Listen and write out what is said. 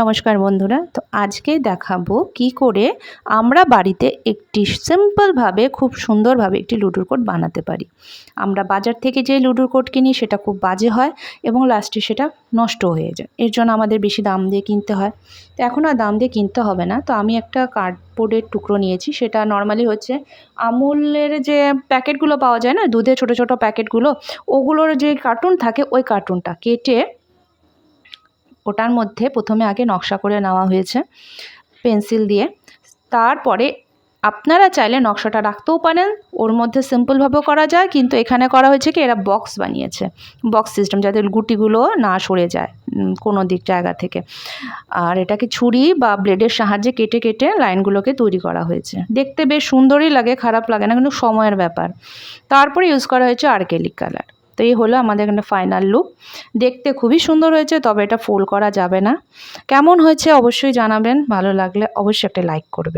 নমস্কার বন্ধুরা। তো আজকে দেখাবো কি করে আমরা বাড়িতে একটি সিম্পলভাবে, খুব সুন্দরভাবে একটি লুডোর কোট বানাতে পারি। আমরা বাজার থেকে যে লুডোর কোট কিনি, সেটা খুব বাজে হয় এবং লাস্টে সেটা নষ্ট হয়ে যায়। এর জন্য আমাদের বেশি দাম দিয়ে কিনতে হয়। তো এখন আর দাম দিয়ে কিনতে হবে না। তো আমি একটা কার্ডবোর্ডের টুকরো নিয়েছি। সেটা নর্মালি হচ্ছে আমুলের যে প্যাকেটগুলো পাওয়া যায় না, দুধের ছোটো ছোটো প্যাকেটগুলো, ওগুলোর যে কার্টুন থাকে, ওই কার্টুনটা কেটে ওটার মধ্যে প্রথমে আগে নকশা করে নেওয়া হয়েছে, পেন্সিল দিয়ে। তারপরে আপনারা চাইলে নকশাটা রাখতেও পারেন, ওর মধ্যে সিম্পলভাবেও করা যায়, কিন্তু এখানে করা হয়েছে কি, এরা বক্স বানিয়েছে, বক্স সিস্টেম যাতে গুটিগুলো না সরে যায় কোনো দিক জায়গা থেকে। আর এটাকে ছুরি বা ব্লেডের সাহায্যে কেটে কেটে লাইনগুলোকে তৈরি করা হয়েছে। দেখতে বেশ সুন্দরই লাগে, খারাপ লাগে না, কিন্তু সময়ের ব্যাপার। তারপরে ইউজ করা হয়েছে আর্কেলিক কালার। তো এই হলো আমাদের এখানে ফাইনাল লুক দেখতে খুবই সুন্দর হয়েছে, তবে এটা ফুল করা যাবে না। কেমন হয়েছে অবশ্যই জানাবেন, ভালো লাগলে অবশ্যই একটা লাইক করবেন।